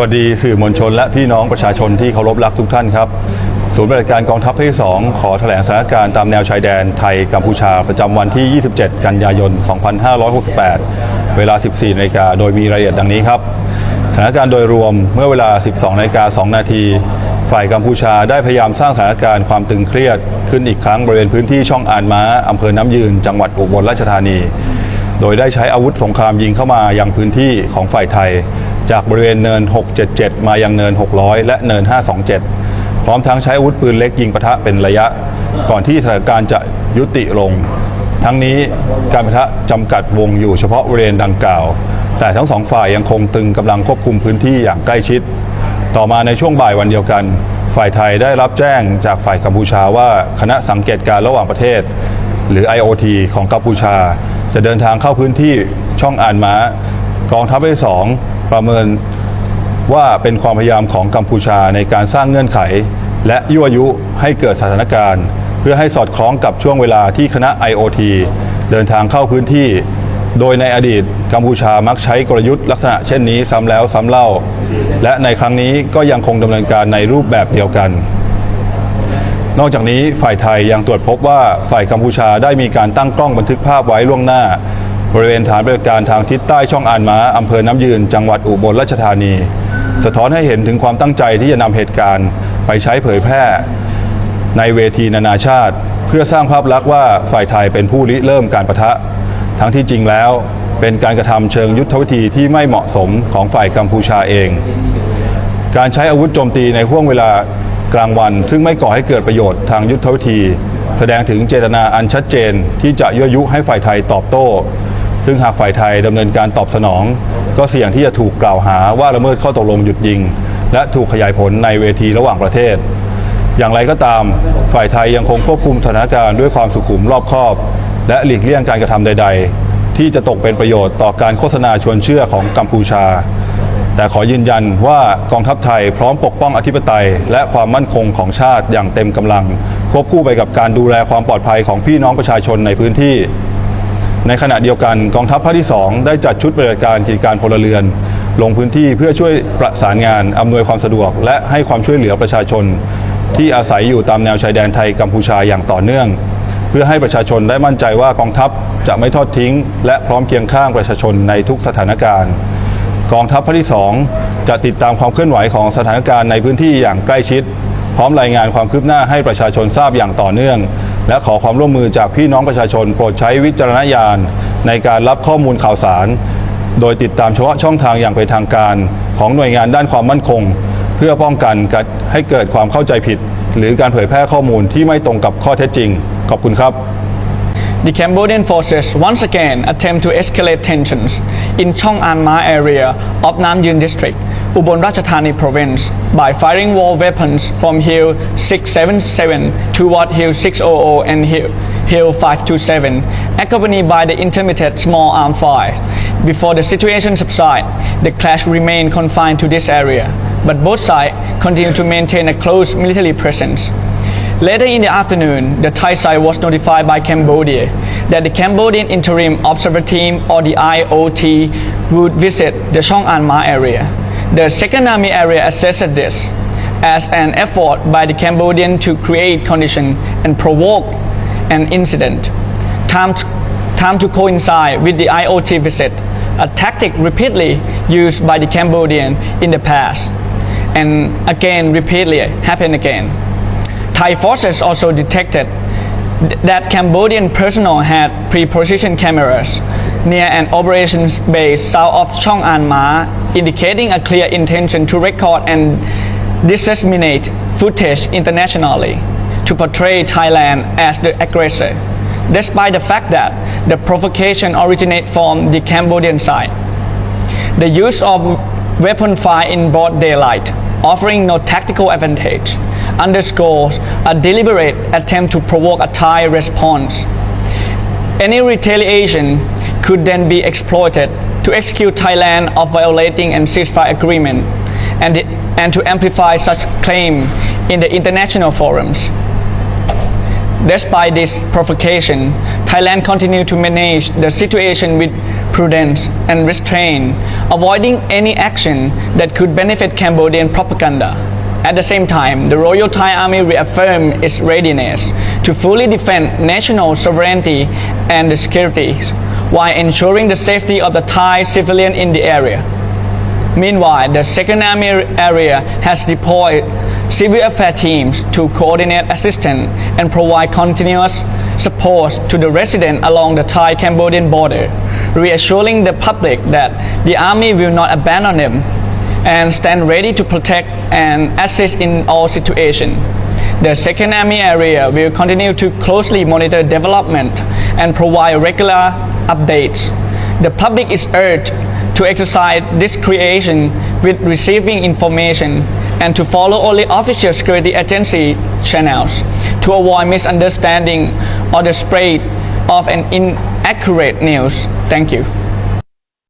วัสดีสื่อมวลชน และพี่น้องประชาชนที่เคารพรักทุกท่านครับ ศูนย์บัติการกองทัพภาคที่ 2 ขอแถลงสถานการณ์ตามแนวชายแดนไทยกัมพูชาประจำวันที่ 27 กันยายน 2568 เวลา 14นาฬิกาโดยมีรายละเอียดดังนี้ครับ สถานการณ์โดยรวมเมื่อเวลา 12นาฬิกา2นาทีฝ่ายกัมพูชาได้พยายามสร้างสถานการณ์ความตึงเครียดขึ้นอีกครั้งบริเวณพื้นที่ช่องอ่านม้าอำเภอน้ำยืน จังหวัดอุบลราชธานี โดยได้ใช้อาวุธสงครามยิงเข้ามายังพื้นที่ของฝ่ายไทย จากบริเวณเนิน 677 มายังเนิน 600 และเนิน 527 พร้อมทั้งใช้อาวุธปืนเล็กยิงปะทะเป็นระยะ ก่อนที่สถานการณ์จะยุติลง ทั้งนี้การปะทะจำกัดวงอยู่เฉพาะบริเวณดังกล่าว แต่ทั้งสองฝ่ายยังคงตึงกำลังควบคุมพื้นที่อย่างใกล้ชิด ต่อมาในช่วงบ่ายวันเดียวกัน ฝ่ายไทยได้รับแจ้งจากฝ่ายกัมพูชาว่าคณะสังเกตการณ์ระหว่างประเทศ หรือ IOT ของกัมพูชา จะเดินทางเข้าพื้นที่ช่องอ่านม้ากองทัพที่สอง ประเมินว่าเป็นความพยายามของกัมพูชาในการสร้างเงื่อนไข และยั่วยุให้เกิดสถานการณ์ เพื่อให้สอดคล้องกับช่วงเวลาที่คณะ IOT เดินทางเข้าพื้นที่ โดยในอดีตกัมพูชามักใช้กลยุทธ์ลักษณะเช่นนี้ซ้ำแล้วซ้ำเล่า และในครั้งนี้ก็ยังคงดำเนินการในรูปแบบเดียวกัน นอกจากนี้ฝ่ายไทยยังตรวจพบว่าฝ่ายกัมพูชาได้มีการตั้งกล้องบันทึกภาพไว้ล่วงหน้า บริเวณฐานบริการทางทิศใต้ช่องอ่านม้าอำเภอน้ำยืน จังหวัดอุบลราชธานี สะท้อนให้เห็นถึงความตั้งใจที่จะนำเหตุการณ์ไปใช้เผยแพร่ ในเวทีนานาชาติ เพื่อสร้างภาพลักษณ์ว่าฝ่ายไทยเป็นผู้ริเริ่มการประทะ ทั้งที่จริงแล้วเป็นการกระทำเชิงยุทธวิธีที่ไม่เหมาะสมของฝ่ายกัมพูชาเอง การใช้อาวุธโจมตีในห่วงเวลากลางวัน ซึ่งไม่ก่อให้เกิดประโยชน์ทางยุทธวิธี แสดงถึงเจตนาอันชัดเจนที่จะยั่วยุให้ฝ่ายไทยตอบโต้ ซึ่งหากฝ่ายไทยดำเนินการตอบสนอง ก็เสี่ยงที่จะถูกกล่าวหาว่าละเมิดข้อตกลงหยุดยิง และถูกขยายผลในเวทีระหว่างประเทศ อย่างไรก็ตาม ฝ่ายไทยยังคงควบคุมสถานการณ์ด้วยความสุขุมรอบคอบ และหลีกเลี่ยงการกระทำใด ๆ ที่จะตกเป็นประโยชน์ต่อการโฆษณาชวนเชื่อของกัมพูชา แต่ขอยืนยันว่ากองทัพไทยพร้อมปกป้องอธิปไตย และความมั่นคงของชาติอย่างเต็มกำลัง ควบคู่ไปกับการดูแลความปลอดภัยของพี่น้องประชาชนในพื้นที่ ในขณะเดียวกันกองทัพภาคที่ 2 ได้จัดชุดปฏิบัติการกิจการพลเรือน ลงพื้นที่เพื่อช่วยประสานงานอำนวยความสะดวก และให้ความช่วยเหลือประชาชน ที่อาศัยอยู่ตามแนวชายแดนไทยกัมพูชาอย่างต่อเนื่อง เพื่อให้ประชาชนได้มั่นใจว่ากองทัพจะไม่ทอดทิ้ง และพร้อมเคียงข้างประชาชนในทุกสถานการณ์ กองทัพภาคที่ 2 จะติดตามความเคลื่อนไหวของสถานการณ์ในพื้นที่อย่างใกล้ชิด พร้อมรายงานความคืบหน้าให้ประชาชนทราบอย่างต่อเนื่อง และขอความร่วมมือจากพี่น้องประชาชน โปรดใช้วิจารณญาณในการรับข้อมูลข่าวสาร โดยติดตามเฉพาะช่องทางอย่างเป็นทางการ ของหน่วยงานด้านความมั่นคง เพื่อป้องกันการให้เกิดความเข้าใจผิด หรือการเผยแพร่ข้อมูลที่ไม่ตรงกับข้อเท็จจริง ขอบคุณครับ The Cambodian forces once again attempt to escalate tensions in Chong An Ma area of Nam Yuen district, Ubon Ratchathani province by firing war weapons from Hill 677 toward Hill 600 and Hill, Hill 527, accompanied by the intermittent small arm fire. Before the situation subsided, the clash remained confined to this area, but both sides continued to maintain a close military presence. Later in the afternoon, the Thai side was notified by Cambodia that the Cambodian Interim Observer Team or the IOT would visit the Chong An Ma area. The Second Army area assessed this as an effort by the Cambodian to create condition and provoke an incident. Time to, coincide with the IOT visit, a tactic repeatedly used by the Cambodian in the past, and again repeatedly happened again. Thai forces also detected th- that Cambodian personnel had pre-positioned cameras near an operations base south of Chong An Ma, indicating a clear intention to record and disseminate footage internationally to portray Thailand as the aggressor, despite the fact that the provocation originated from the Cambodian side. The use of weapon fire in broad daylight, offering no tactical advantage, underscores a deliberate attempt to provoke a Thai response. Any retaliation could then be exploited to execute Thailand of violating and ceasefire agreement and, and to amplify such claim in the international forums. Despite this provocation, Thailand continued to manage the situation with prudence, and restraint, avoiding any action that could benefit Cambodian propaganda. At the same time, the Royal Thai Army reaffirmed its readiness to fully defend national sovereignty and security while ensuring the safety of the Thai civilian in the area. Meanwhile, the Second Army area has deployed civil affairs teams to coordinate assistance and provide continuous support to the residents along the Thai-Cambodian border, reassuring the public that the army will not abandon them and stand ready to protect and assist in all situations. The Second Army area will continue to closely monitor development and provide regular updates. The public is urged to exercise discretion with receiving information and to follow only official security agency channels to avoid misunderstanding or the spread of an inaccurate news. Thank you.